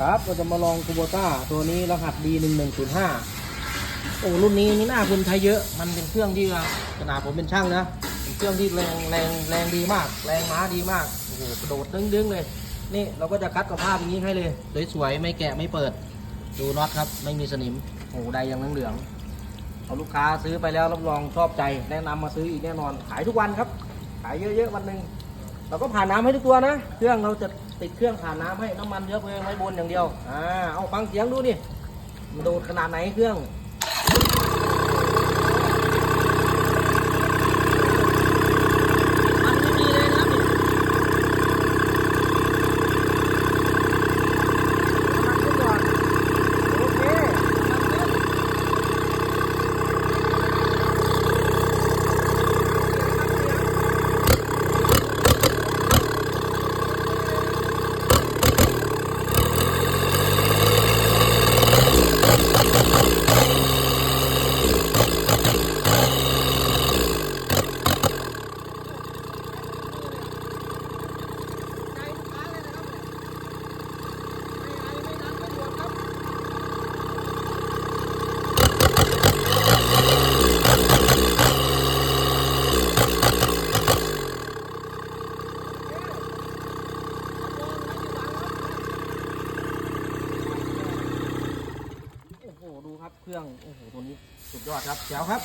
ครับเราจะมาลองคูโบต้าตัวนี้รหัส D1105 โอ้รุ่นนี้นี่น่าคุณใช้เยอะ มันเป็นเครื่องที่ขนาดผมเป็นช่างนะเป็นเครื่องที่แรงแรงแรงดีมาก แรงม้าดีมากโอ้โหกระโดดดึงดึงๆเลย นี่เราก็จะคัดกับภาพอย่างนี้ให้เลยสวยๆไม่แกะไม่เปิด ดูน็อตครับ ไม่มีสนิมโอ้โหใดยังเหลืองๆเอาลูกค้าซื้อไปแล้วรับรองชอบใจ แนะนำมาซื้ออีกแน่นอนขายทุกวันครับ ขายเยอะๆวันหนึ่งเราก็ผ่านน้ำให้ทุกตัวนะ เครื่องเราจะ ติดเครื่องผ่านน้ำให้น้ำมันเยอะเพลิงไว้บนอย่างเดียวอ่าเอาฟังเสียงดูดิมันโดดขนาดไหนเครื่อง มันไม่มีเลยนะครับนี่มันขึ้นก่อนโอเคมันขึ้น ใจลูกค้าเลยนะครับไม่ไอไม่ดังไม่บวมครับ โอ้โห ดู ครับ เครื่อง โอ้โห ตัวนี้ สุดยอดครับแจ๋วครับ